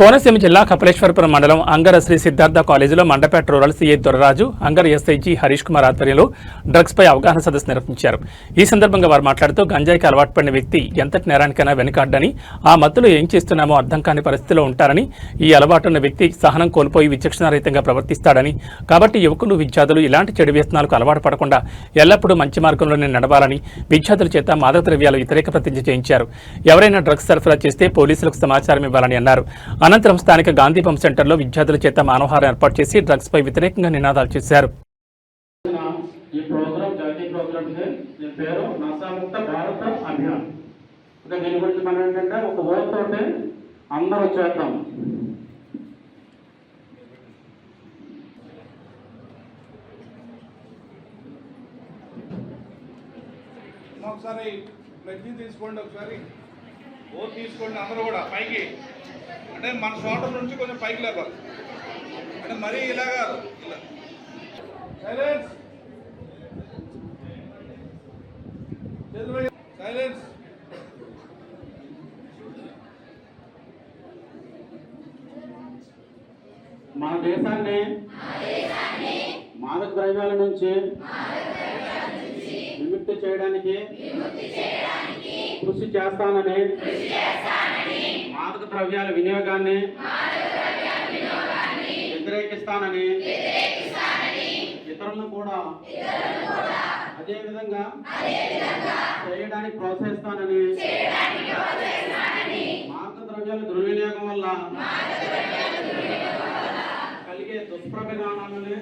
కోనసీమ జిల్లా కపిలేశ్వరపురం మండలం అంగర శ్రీ సిద్ధార్థ కాలేజీలో Mandapeta rural CA Doraraju Angar SIG Harish Kumar ఆధ్వర్యంలో డ్రగ్స్పై అవగాహన సదస్సు నిర్వహించారు. ఈ సందర్భంగా వారు మాట్లాడుతూ గంజాయికి అలవాటు పడిన వ్యక్తి ఎంతటి నేరానికైనా వెనుకాడ్డని ఆ మత్తులో ఏం చేస్తున్నామో అర్థం కాని పరిస్థితిలో ఉంటారని ఈ అలవాటున్న వ్యక్తి సహనం కోల్పోయి విచక్షణారహితంగా ప్రవర్తిస్తాడని కాబట్టి యువకులు విద్యార్థులు ఇలాంటి చెడు వ్యసనాలకు అలవాటు పడకుండా ఎల్లప్పుడూ మంచి మార్గంలోనే నడవాలని విద్యార్థుల చేత మాదక ద్రవ్యాలు వ్యతిరేక ప్రతిజ్ఞ చేయించారు. ఎవరైనా డ్రగ్స్ సరఫరా చేస్తే పోలీసులకు సమాచారం ఇవ్వాలని అన్నారు. అనంతరం స్థానిక గాంధీ పంప్ సెంటర్లో విద్యార్థుల చేత మానవహారం ఏర్పాటు చేసి డ్రగ్స్ పై వ్యతిరేకంగా నినాదాలు చేశారు. ఈ ప్రోగ్రామ్ జాతీయ ప్రోగ్రామ్కి దీని పేరు నశాముక్త భారత అభియాన్. ఇంకా దీని గురించి మనం ఏంటంటే ఒక ఓట్ తోటి అందరూ చేద్దాం. ఒకసారి ప్రతి తీసుకోండి ఒకసారి. ఓ తీసుకోండి అందరూ కూడా పైకి. అంటే మన షోల్డర్ నుంచి కొంచెం పైకి లేపాలి. అంటే మరీ ఇలా కాదు. ఇలా. సైలెన్స్ సైలెన్స్ మన దేశాన్ని మాదక ద్రవ్యాల నుంచి విముక్తి చేయడానికి కృషి చేస్తానని మాదక ద్రవ్యాల వినియోగాన్ని వ్యతిరేకిస్తానని ఇతరులను కూడా అదే విధంగా చేయడానికి ప్రోత్సహిస్తానని మాదక ద్రవ్యాల దుర్వినియోగం వల్ల కలిగే దుష్ప్రభిధానాలని